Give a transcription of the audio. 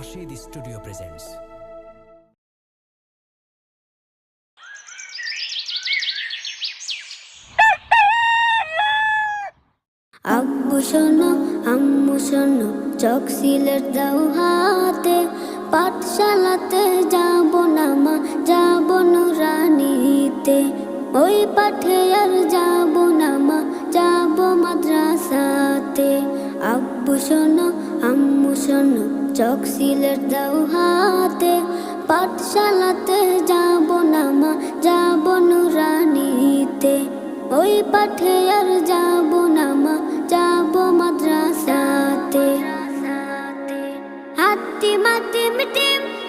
Rashed studio presents আব্বু শোনো, আম্মু শোনো চক সিলেট দাও হাতে। পাঠশালাতে যাব না মা, যাব নুরানিতে। ওই পাঠে আর যাব শোনো, আম্মু শোনো, চক সিলেট দাও হাতে। পাঠশালাতে যাব না মা, যাব নুরানিতে। ওই পাঠে আর যাব না মা, যাব মাদ্রাসাতে। হাতি মাতি মিটিম